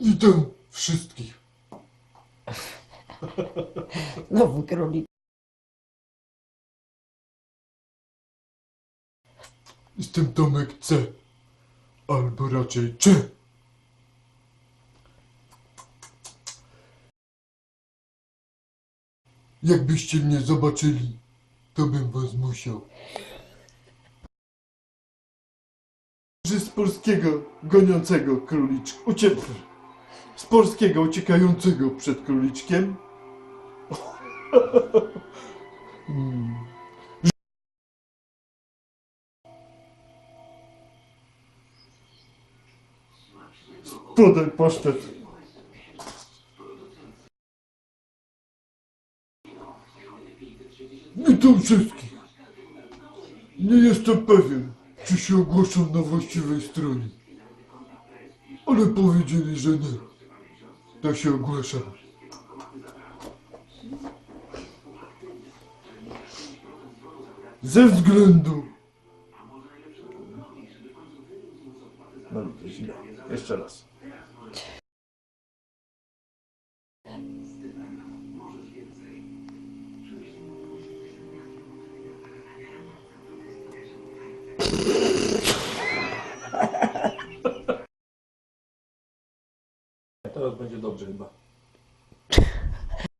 Witam wszystkich. Znowu królik. Jestem Tomek C. Albo raczej Cze. Jakbyście mnie zobaczyli, to bym was musiał. Że z polskiego goniącego króliczka. Uciek... Z polskiego uciekającego przed króliczkiem. Mm. Podaj pasztet. Witam wszystkich. Nie jestem pewien, czy się ogłoszą na właściwej stronie. Ale powiedzieli, że nie. To się ogłaszam. Ze względu No źle. Jeszcze raz. teraz będzie dobrze chyba.